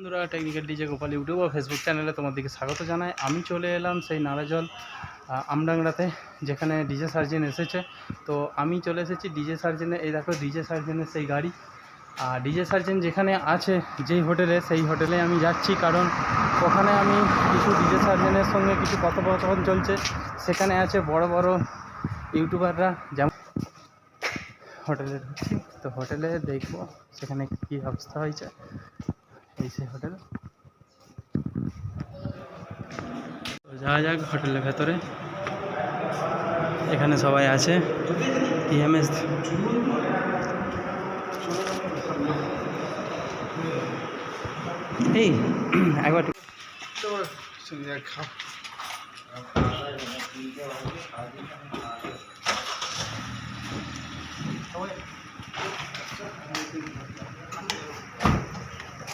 বন্ধুরা technical DJ Gopal YouTube ও Facebook চ্যানেলে তোমাদেরকে স্বাগত জানাই। আমি চলে এলাম সেই নারাজল আমডাংরাতে, যেখানে ডিজে সার্জেন এসেছে। তো আমি চলে এসেছি ডিজে সার্জেনে এই দেখো ডিজে সার্জেনের সেই গাড়ি। আর ডিজে সার্জেন যেখানে আছে, যেই হোটেলে, সেই হোটেলে আমি যাচ্ছি কারণ ওখানে আমি কিছু ডিজে সার্জেনের সঙ্গে কিছু কথোপকথন চলছে। সেখানে আছে বড় বড় ইউটিউবাররা। যেমন হোটেলে ঢুকছি, তো হোটেলে দেখব সেখানে কী অবস্থা হয়েছে। এই সেই হোটেল যাওয়া যাক হোটেলের ভেতরে। এখানে সবাই আছে। ইএমএস এই একবার